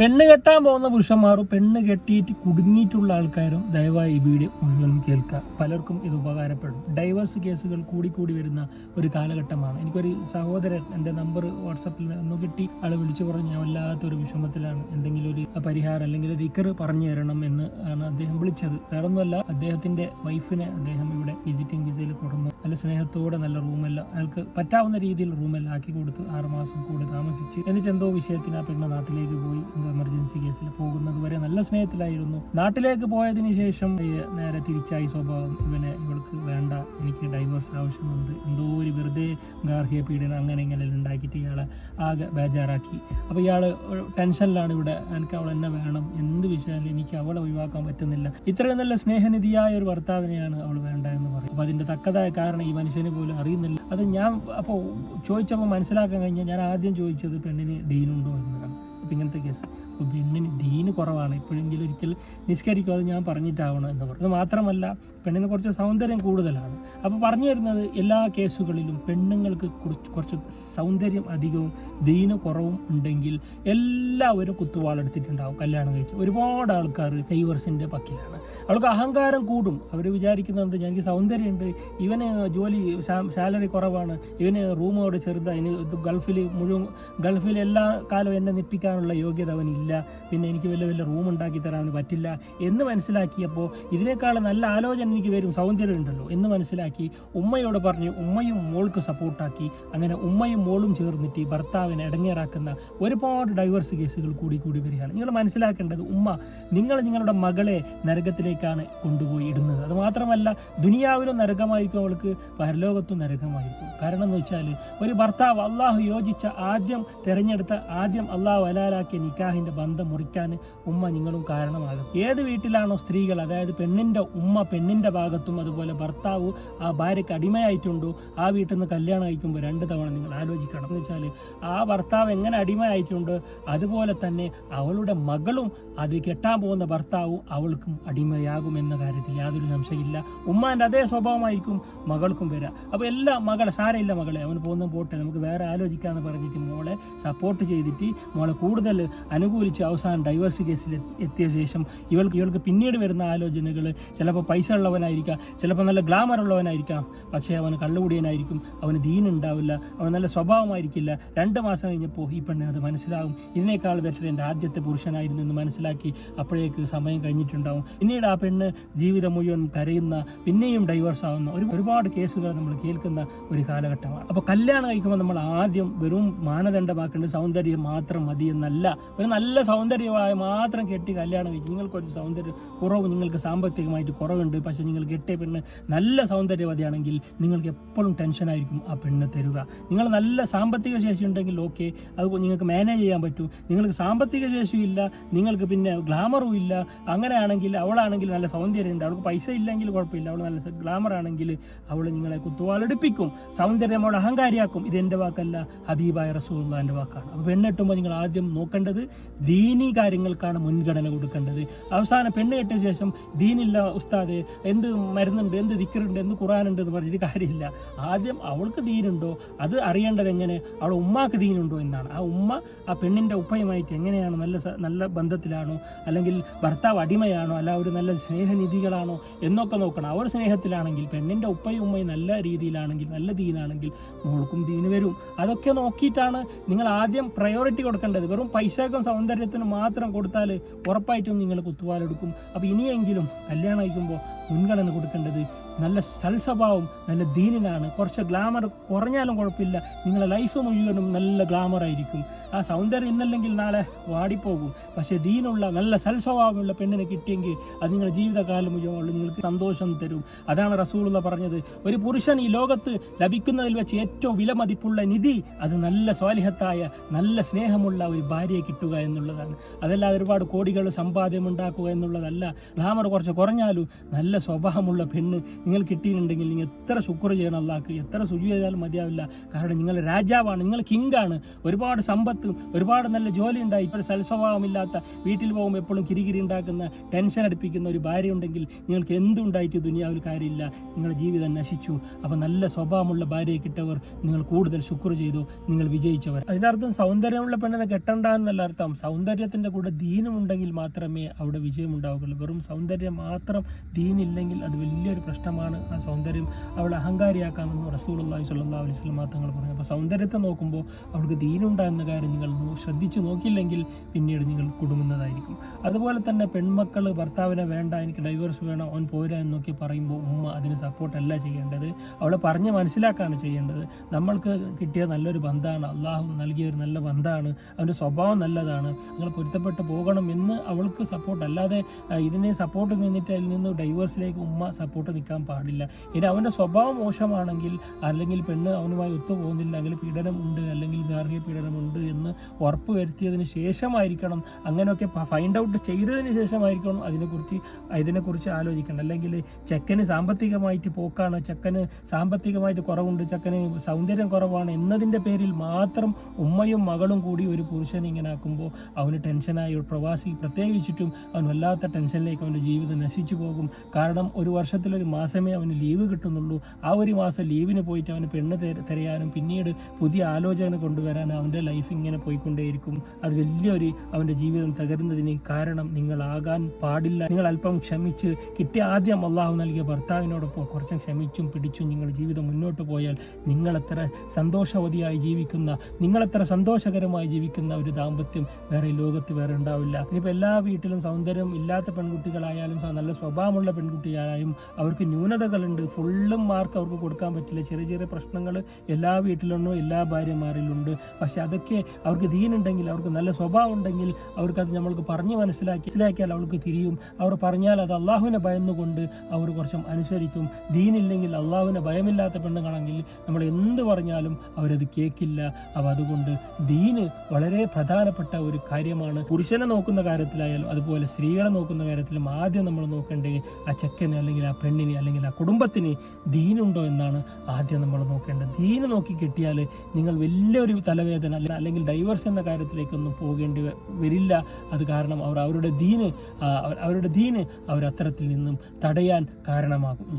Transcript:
പെണ്ണ് കെട്ടാൻ പോകുന്ന പുരുഷന്മാരും പെണ്ണ് കെട്ടിയിട്ട് കുടുങ്ങിയിട്ടുള്ള ആൾക്കാരും ദയവായി ഈ വീഡിയോ മുഴുവനും കേൾക്കുക. പലർക്കും ഇത് ഉപകാരപ്പെടും. ഡൈവേഴ്സ് കേസുകൾ കൂടിക്കൂടി വരുന്ന ഒരു കാലഘട്ടമാണ്. എനിക്കൊരു സഹോദരൻ എന്റെ നമ്പർ വാട്സപ്പിൽ നിന്ന് കിട്ടി. ആൾ വിളിച്ചു പറഞ്ഞു ഞാൻ വല്ലാത്തൊരു വിഷമത്തിലാണ്. എന്തെങ്കിലും ഒരു പരിഹാരം അല്ലെങ്കിൽ വിക്കർ പറഞ്ഞു തരണം എന്ന് ആണ് അദ്ദേഹം വിളിച്ചത്. വേറൊന്നുമല്ല അദ്ദേഹത്തിന്റെ വൈഫിനെ അദ്ദേഹം ഇവിടെ വിസിറ്റിംഗ് വിസയിൽ കൊടുന്നു. നല്ല സ്നേഹത്തോടെ നല്ല റൂമെല്ലാം അയാൾക്ക് പറ്റാവുന്ന രീതിയിൽ റൂമെല്ലാം ആക്കി കൊടുത്ത് ആറുമാസം കൂടി താമസിച്ച്. എന്നിട്ട് എന്തോ വിഷയത്തിന് ആ പെണ്ണ് നാട്ടിലേക്ക് പോയി. എന്തോ എമർജൻസി കേസിൽ പോകുന്നത് വരെ നല്ല സ്നേഹത്തിലായിരുന്നു. നാട്ടിലേക്ക് പോയതിന് ശേഷം നേരെ തിരിച്ചായി സ്വഭാവം. ഇവനെ ഇവൾക്ക് വേണ്ട എനിക്ക് ഡൈവേഴ്സ് ആവശ്യമുണ്ട്. എന്തോ ഒരു വെറുതെ ഗാർഹിക പീഡനം അങ്ങനെ ഇങ്ങനെ ഉണ്ടാക്കിയിട്ട് ഇയാളെ ആകെ ബേജാറാക്കി. അപ്പോൾ ഇയാൾ ടെൻഷനിലാണ് ഇവിടെ എനിക്ക് അവൾ എന്നെ വേണം. എന്ത് വിഷയം എനിക്ക് അവളെ ഒഴിവാക്കാൻ പറ്റുന്നില്ല. ഇത്രയും നല്ല സ്നേഹനിധിയായ ഒരു ഭർത്താവിനെയാണ് അവൾ വേണ്ട എന്ന് പറയും. അപ്പോൾ അതിന്റെ തക്കതായ കാരണം ഈ മനുഷ്യന് പോലും അറിയുന്നില്ല. അത് ഞാൻ അപ്പോൾ ചോദിച്ചപ്പോൾ മനസ്സിലാക്കാൻ കഴിഞ്ഞാൽ ഞാൻ ആദ്യം ചോദിച്ചത് പെണ്ണിന് ദീനുണ്ടോ എന്നതാണ് ഇങ്ങനത്തെ കേസ്. പെണ്ണിന് ദീന് കുറവാണ്. ഇപ്പോഴെങ്കിലും ഒരിക്കൽ നിസ്കരിക്കും അത് ഞാൻ പറഞ്ഞിട്ടാവണം എന്ന് പറഞ്ഞു. അത് മാത്രമല്ല പെണ്ണിന് കുറച്ച് സൗന്ദര്യം കൂടുതലാണ്. അപ്പോൾ പറഞ്ഞു വരുന്നത് എല്ലാ കേസുകളിലും പെണ്ണുങ്ങൾക്ക് കുറച്ച് സൗന്ദര്യം അധികവും ദീന് കുറവും ഉണ്ടെങ്കിൽ എല്ലാവരും കുത്തുവാളെടുത്തിട്ടുണ്ടാവും കല്യാണം കഴിച്ച്. ഒരുപാട് ആൾക്കാർ ഡൈവേഴ്സിന്റെ പക്കിലാണ്. അവൾക്ക് അഹങ്കാരം കൂടും. അവർ വിചാരിക്കുന്നത് എനിക്ക് സൗന്ദര്യമുണ്ട്. ഇവന് ജോലി സാലറി കുറവാണ്. ഇവന് റൂമോട് ചെറുതാണ് ഇനി ഗൾഫിൽ മുഴുവൻ ഗൾഫിൽ എല്ലാ കാലവും എന്നെ നിപ്പിക്കാനുള്ള യോഗ്യത അവനില്ല. പിന്നെ എനിക്ക് വലിയ വലിയ റൂം ഉണ്ടാക്കി തരാൻ പറ്റില്ല എന്ന് മനസ്സിലാക്കിയപ്പോൾ ഇതിനേക്കാൾ നല്ല ആലോചന എനിക്ക് വരും സൗന്ദര്യം ഉണ്ടല്ലോ എന്ന് മനസ്സിലാക്കി ഉമ്മയോട് പറഞ്ഞ് ഉമ്മയും മോൾക്ക് സപ്പോർട്ടാക്കി അങ്ങനെ ഉമ്മയും മോളും ചേർന്നിട്ട് ഭർത്താവിനെ ഇടങ്ങേറാക്കുന്ന ഒരുപാട് ഡൈവേഴ്സ് കേസുകൾ കൂടി കൂടി വരികയാണ്. നിങ്ങൾ മനസ്സിലാക്കേണ്ടത് ഉമ്മ നിങ്ങൾ നിങ്ങളുടെ മകളെ നരകത്തിലേക്കാണ് കൊണ്ടുപോയി ഇടുന്നത്. അത് മാത്രമല്ല ദുനിയാവിലും നരകമായിരിക്കും അവൾക്ക് പരലോകത്തും നരകമായിരിക്കും. കാരണം എന്ന് വെച്ചാൽ ഒരു ഭർത്താവ് അള്ളാഹു യോജിച്ച ആദ്യം തിരഞ്ഞെടുത്ത ആദ്യം അള്ളാഹു അലാലാക്കിയ നിക്കാഹിന്റെ ബന്ധം മുറിക്കാൻ ഉമ്മ നിങ്ങളും കാരണമാകും. ഏത് വീട്ടിലാണോ സ്ത്രീകൾ അതായത് പെണ്ണിന്റെ ഉമ്മ പെണ്ണിന്റെ ഭാഗത്തും അതുപോലെ ഭർത്താവ് ആ ഭാര്യയ്ക്ക് അടിമയായിട്ടുണ്ടോ ആ വീട്ടിൽ നിന്ന് കല്യാണം കഴിക്കുമ്പോൾ രണ്ട് തവണ നിങ്ങൾ ആലോചിക്കണം. എന്ന് വെച്ചാൽ ആ ഭർത്താവ് എങ്ങനെ അടിമയായിട്ടുണ്ട് അതുപോലെ തന്നെ അവളുടെ മകളും അത് കെട്ടാൻ പോകുന്ന ഭർത്താവും അവൾക്കും അടിമയാകും എന്ന കാര്യത്തിൽ യാതൊരു സംശയമില്ല. ഉമ്മാന്റെ അതേ സ്വഭാവമായിരിക്കും മകൾക്കും വരിക. അപ്പോൾ എല്ലാ മകളെ സാരമില്ല മകളെ അവന് പോകുന്ന പോട്ടെ നമുക്ക് വേറെ ആലോചിക്കാമെന്ന് പറഞ്ഞിട്ട് മോളെ സപ്പോർട്ട് ചെയ്തിട്ട് മോളെ കൂടുതൽ അനുകൂലിച്ച് അവസാനം ഡൈവേഴ്സ് കേസിൽ എത്തിയ ശേഷം ഇവൾക്ക് ഇവൾക്ക് പിന്നീട് വരുന്ന ആലോചനകൾ ചിലപ്പോൾ പൈസ ഉള്ളവനായിരിക്കാം ചിലപ്പോൾ നല്ല ഗ്ലാമർ ഉള്ളവനായിരിക്കാം. പക്ഷേ അവന് കള്ളുകൂടിയനായിരിക്കും അവന് ദീനുണ്ടാവില്ല അവൻ നല്ല സ്വഭാവമായിരിക്കില്ല. രണ്ട് മാസം കഴിഞ്ഞപ്പോൾ ഈ പെണ്ണ് അത് മനസ്സിലാകും ഇതിനേക്കാൾ ബെറ്റർ എന്റെ ആദ്യത്തെ പുരുഷനായിരുന്നു എന്ന് മനസ്സിലാക്കി അപ്പോഴേക്ക് സമയം കഴിഞ്ഞിട്ടുണ്ടാവും. പിന്നീട് ആ പെണ്ണ് ജീവിതം മുഴുവൻ കരയുന്ന പിന്നെയും ഡൈവേഴ്സ് ആവുന്ന ഒരു ഒരുപാട് കേസുകൾ നമ്മൾ കേൾക്കുന്ന ഒരു കാലഘട്ടമാണ്. അപ്പോൾ കല്യാണം കഴിക്കുമ്പോൾ നമ്മൾ ആദ്യം വെറും മാനദണ്ഡമാക്കേണ്ടത് സൗന്ദര്യം മാത്രം മതി എന്നല്ല. ഒരു നല്ല സൗന്ദര്യമായ മാത്രം കെട്ടി കല്യാണം കഴിച്ചു നിങ്ങൾക്ക് കുറച്ച് സൗന്ദര്യം കുറവ് നിങ്ങൾക്ക് സാമ്പത്തികമായിട്ട് കുറവുണ്ട്. പക്ഷേ നിങ്ങൾ കെട്ടിയ പെണ്ണ് നല്ല സൗന്ദര്യവതിയാണെങ്കിൽ നിങ്ങൾക്ക് എപ്പോഴും ടെൻഷനായിരിക്കും ആ പെണ്ണ് തരുക. നിങ്ങൾ നല്ല സാമ്പത്തിക ശേഷി ഉണ്ടെങ്കിൽ ഓക്കെ അത് നിങ്ങൾക്ക് മാനേജ് ചെയ്യാൻ പറ്റും. നിങ്ങൾക്ക് സാമ്പത്തിക ശേഷിയില്ല നിങ്ങൾക്ക് പിന്നെ ഗ്ലാമറും ഇല്ല. അങ്ങനെയാണെങ്കിൽ അവളാണെങ്കിൽ നല്ല സൗന്ദര്യമുണ്ട്. അവൾക്ക് പൈസ ഇല്ലെങ്കിൽ കുഴപ്പമില്ല. അവൾ നല്ല ഗ്ലാമർ ആണെങ്കിൽ അവൾ നിങ്ങളെ കുത്തുവാളെടുപ്പിക്കും. സൗന്ദര്യം അവൾ അഹങ്കാരിയാക്കും. ഇത് എന്റെ വാക്കല്ല. ഹബീബായ റസൂള്ളാന്റെ വാക്കാണ്. അപ്പോൾ പെണ്ണെട്ടുമ്പോൾ നിങ്ങൾ ആദ്യം നോക്കേണ്ടത് ദീനി കാര്യങ്ങൾക്കാണ് മുൻഗണന കൊടുക്കേണ്ടത്. അവസാനം പെണ്ണ് കെട്ടിയ ശേഷം ദീനില്ല ഉസ്താദ് എന്ത് മരുന്നുണ്ട് എന്ത് ദിക്കറുണ്ട് എന്ത് ഖുറാനുണ്ട് എന്ന് പറഞ്ഞിട്ട് കാര്യമില്ല. ആദ്യം അവൾക്ക് ദീനുണ്ടോ? അത് അറിയേണ്ടത് എങ്ങനെ? അവൾ ഉമ്മാക്ക് ദീനുണ്ടോ എന്നാണ്. ആ ഉമ്മ ആ പെണ്ണിന്റെ ഉപ്പയുമായിട്ട് എങ്ങനെയാണ് നല്ല നല്ല ബന്ധത്തിലാണോ? അല്ലെങ്കിൽ ഭർത്താവ് അടിമയാണോ? അല്ല ഒരു നല്ല സ്നേഹനിധികളാണോ? എന്നൊക്കെ നോക്കണം. അവർ സ്നേഹത്തിലാണെങ്കിൽ പെണ്ണിന്റെ ഉപ്പയും ഉമ്മയും നല്ല രീതിയിലാണെങ്കിൽ നല്ല ദീനാണെങ്കിൽ മോൾക്കും ദീന് വരും. അതൊക്കെ നോക്കിയിട്ടാണ് നിങ്ങൾ ആദ്യം പ്രയോറിറ്റി കൊടുക്കേണ്ടത്. വെറും പൈസക്കും സൗന്ദര്യത്തിനും മാത്രം കൊടുത്താൽ ഉറപ്പായിട്ടും നിങ്ങൾ കുത്തുവാലെടുക്കും അപ്പോൾ ഇനിയെങ്കിലും കല്യാണം അയക്കുമ്പോൾ മുൻഗണന കൊടുക്കേണ്ടത് നല്ല സൽസ്വഭാവം നല്ല ദീനനാണ് കുറച്ച് ഗ്ലാമർ കുറഞ്ഞാലും കുഴപ്പമില്ല. നിങ്ങളുടെ ലൈഫ് മുഴുവനും നല്ല ഗ്ലാമർ ആയിരിക്കും. ആ സൗന്ദര്യം ഇന്നല്ലെങ്കിൽ നാളെ വാടിപ്പോകും. പക്ഷേ ദീനുള്ള നല്ല സൽസ്വഭാവമുള്ള പെണ്ണിനെ കിട്ടിയെങ്കിൽ അത് നിങ്ങളുടെ ജീവിതകാലം മുഴുവൻ നിങ്ങൾക്ക് സന്തോഷം തരും. അതാണ് റസൂലുള്ള പറഞ്ഞത്. ഒരു പുരുഷൻ ഈ ലോകത്ത് ലഭിക്കുന്നതിൽ വെച്ച് ഏറ്റവും വിലമതിപ്പുള്ള നിധി അത് നല്ല സ്വാലിഹത്തായ നല്ല സ്നേഹമുള്ള ഒരു ഭാര്യയെ കിട്ടുക എന്നുള്ളതാണ്. അതല്ലാതെ ഒരുപാട് കോടികൾ സമ്പാദ്യം ഉണ്ടാക്കുക എന്നുള്ളതല്ല. ഗ്ലാമർ കുറച്ച് കുറഞ്ഞാലും നല്ല സ്വഭാവമുള്ള പെണ്ണ് നിങ്ങൾ കിട്ടിയിട്ടുണ്ടെങ്കിൽ നിങ്ങൾ എത്ര ശുക്ർ ചെയ്യണം അള്ളാഹ്ക്ക്? എത്ര സുചി ചെയ്താലും മതിയാവില്ല. കാരണം നിങ്ങൾ രാജാവാണ് നിങ്ങൾ കിങ്കാണ്. ഒരുപാട് സമ്പത്തും ഒരുപാട് നല്ല ജോലി ഉണ്ടായി. ഇപ്പോൾ സൽസ്വഭാവമില്ലാത്ത വീട്ടിൽ പോകുമ്പോൾ എപ്പോഴും കിരികിരി ഉണ്ടാക്കുന്ന ടെൻഷൻ അടുപ്പിക്കുന്ന ഒരു ഭാര്യ ഉണ്ടെങ്കിൽ നിങ്ങൾക്ക് എന്തുണ്ടായിട്ട് ദുനിയാവിൽ കാര്യമില്ല. നിങ്ങളുടെ ജീവിതം നശിച്ചു. അപ്പോൾ നല്ല സ്വഭാവമുള്ള ഭാര്യയെ കിട്ടവർ നിങ്ങൾ കൂടുതൽ ശുക്ർ ചെയ്തു നിങ്ങൾ വിജയിച്ചവർ അതിനർത്ഥം സൗന്ദര്യമുള്ള പെണ്ണിനെ കെട്ടണ്ട എന്നല്ല അർത്ഥം. സൗന്ദര്യത്തിന്റെ കൂടെ ദീനം ഉണ്ടെങ്കിൽ മാത്രമേ അവിടെ വിജയം ഉണ്ടാവുകയുള്ളൂ വെറും സൗന്ദര്യം മാത്രം ദീനില്ലെങ്കിൽ അത് വലിയൊരു പ്രശ്നമാണ് ആ സൗന്ദര്യം അവളെ അഹങ്കാരിയാക്കാമെന്ന് സ്വല്ലാ അലൈഹി സ്വലം തങ്ങൾ പറഞ്ഞു അപ്പോൾ സൗന്ദര്യത്തെ നോക്കുമ്പോൾ അവൾക്ക് എന്ന കാര്യം നിങ്ങൾ ശ്രദ്ധിച്ച് നോക്കില്ലെങ്കിൽ പിന്നീട് നിങ്ങൾ കുടുങ്ങുന്നതായിരിക്കും. അതുപോലെ തന്നെ പെൺമക്കൾ ഭർത്താവിനെ വേണ്ട എനിക്ക് ഡൈവേഴ്സ് വേണം അവൻ പോരാ എന്നൊക്കെ പറയുമ്പോൾ ഉമ്മ അതിന് സപ്പോർട്ടല്ല ചെയ്യേണ്ടത്. അവളെ പറഞ്ഞ് മനസ്സിലാക്കാണ് ചെയ്യേണ്ടത്. നമ്മൾക്ക് കിട്ടിയ നല്ലൊരു ബന്ധമാണ് അള്ളാഹു നൽകിയ ഒരു നല്ല ബന്ധമാണ് അവന്റെ സ്വഭാവം നല്ലതാണ്. നിങ്ങൾ പൊരുത്തപ്പെട്ട് പോകണം എന്ന് അവൾക്ക് സപ്പോർട്ട് അല്ലാതെ ഇതിനെ സപ്പോർട്ട് നിന്നിട്ട് അതിൽ നിന്ന് ഡൈവേഴ്സിലേക്ക് ഉമ്മ സപ്പോർട്ട് നിൽക്കാൻ പാടില്ല. ഇനി അവന്റെ സ്വഭാവം മോശമാണെങ്കിൽ അല്ലെങ്കിൽ പെണ്ണ് അവനുമായി ഒത്തു പോകുന്നില്ല അല്ലെങ്കിൽ ഉണ്ട് അല്ലെങ്കിൽ ഗാർഹിക പീഡനമുണ്ട് എന്ന് ഉറപ്പ് വരുത്തിയതിന് ശേഷമായിരിക്കണം. അങ്ങനെയൊക്കെ ഫൈൻഡ് ഔട്ട് ചെയ്തതിന് ശേഷമായിരിക്കണം അതിനെക്കുറിച്ച് ഇതിനെക്കുറിച്ച് ആലോചിക്കണം അല്ലെങ്കിൽ ചെക്കന് സാമ്പത്തികമായിട്ട് പോക്കാണ് ചെക്കന് സാമ്പത്തികമായിട്ട് കുറവുണ്ട് ചെക്കന് സൗന്ദര്യം കുറവാണ് എന്നതിന്റെ പേരിൽ മാത്രം ഉമ്മയും മകളും കൂടി ഒരു പുരുഷനെ ഇങ്ങനെ ആക്കുമ്പോൾ അവന് ടെൻഷനായി ഒരു പ്രവാസി പ്രത്യേകിച്ചിട്ടും അവൻ വല്ലാത്ത ടെൻഷനിലേക്ക് അവന്റെ ജീവിതം നശിച്ചു പോകും. കാരണം ഒരു വർഷത്തിലൊരു മാസമേ അവന് ലീവ് കിട്ടുന്നുള്ളൂ. ആ ഒരു മാസം ലീവിന് പോയിട്ട് അവന് പെണ്ണ് തെര- തിരയാനും പിന്നീട് പുതിയ ആലോചന കൊണ്ടുവരാനും അവന്റെ ലൈഫ് ഇങ്ങനെ പോയിക്കൊണ്ടേയിരിക്കും. അത് വലിയൊരു അവന്റെ ജീവിതം തകരുന്നതിന് കാരണം നിങ്ങളാകാൻ പാടില്ല. നിങ്ങൾ അല്പം ക്ഷമിച്ച് കിട്ടിയ ആദ്യം അള്ളാഹു നൽകിയ ഭർത്താവിനോടൊപ്പം കുറച്ചും ക്ഷമിച്ചും പിടിച്ചും നിങ്ങളുടെ ജീവിതം മുന്നോട്ട് പോയാൽ നിങ്ങളെത്ര സന്തോഷവതിയായി ജീവിക്കുന്ന നിങ്ങളെത്ര സന്തോഷകരമായി ജീവിക്കുന്ന ഒരു ദാമ്പത്യം വേറെ ലോകത്ത് വേറെ ഉണ്ടാവില്ല. ഇനിയിപ്പോൾ എല്ലാ വീട്ടിലും സൗന്ദര്യം ഇല്ലാത്ത പെൺകുട്ടികളായാലും നല്ല സ്വഭാവമുള്ള പെൺകുട്ടിയായാലും അവർക്ക് ന്യൂനതകളുണ്ട്. ഫുള്ളും മാർക്ക് അവർക്ക് കൊടുക്കാൻ പറ്റില്ല. ചെറിയ ചെറിയ പ്രശ്നങ്ങൾ എല്ലാ വീട്ടിലുണ്ടോ എല്ലാ ഭാര്യമാരിലുണ്ട്. പക്ഷെ അതൊക്കെ അവർക്ക് ദീനുണ്ടെങ്കിൽ അവർക്ക് നല്ല സ്വഭാവം ഉണ്ടെങ്കിൽ അവർക്കത് നമ്മൾക്ക് പറഞ്ഞ് മനസ്സിലാക്കി മനസ്സിലാക്കിയാൽ അവൾക്ക് തിരിയും. അവർ പറഞ്ഞാൽ അത് അള്ളാഹുവിനെ ഭയന്നുകൊണ്ട് അവർ കുറച്ചും അനുസരിക്കും. ദീനില്ലെങ്കിൽ അള്ളാഹുവിനെ ഭയമില്ലാത്ത പെണ്ണുങ്ങളാണെങ്കിൽ നമ്മൾ എന്ത് പറഞ്ഞാലും അവരത് കേൾക്കില്ല അപ്പം അതുകൊണ്ട് ദീന് വളരെ പ്രധാനപ്പെട്ട ഒരു കാര്യമാണ്. പുരുഷനെ നോക്കുന്ന കാര്യത്തിലായാലും അതുപോലെ സ്ത്രീകളെ നോക്കുന്ന കാര്യത്തിലും ആദ്യം നമ്മൾ നോക്കേണ്ടത് ആ ചെക്കനെ അല്ലെങ്കിൽ ആ പെണ്ണിനെ അല്ലെങ്കിൽ ആ കുടുംബത്തിന് ദീനുണ്ടോ എന്നാണ് ആദ്യം നമ്മൾ നോക്കേണ്ടത്. ദീന് നോക്കി കിട്ടിയാൽ നിങ്ങൾ വലിയൊരു തലവേദന അല്ല- അല്ലെങ്കിൽ ഡൈവേഴ്സ് എന്ന കാര്യത്തിലേക്കൊന്നും പോകേണ്ടി വരില്ല. അത് കാരണം അവർ അവരുടെ ദീന് അവരുടെ ദീന് അവർ അത്തരത്തിൽ നിന്നും തടയാൻ കാരണമാകും.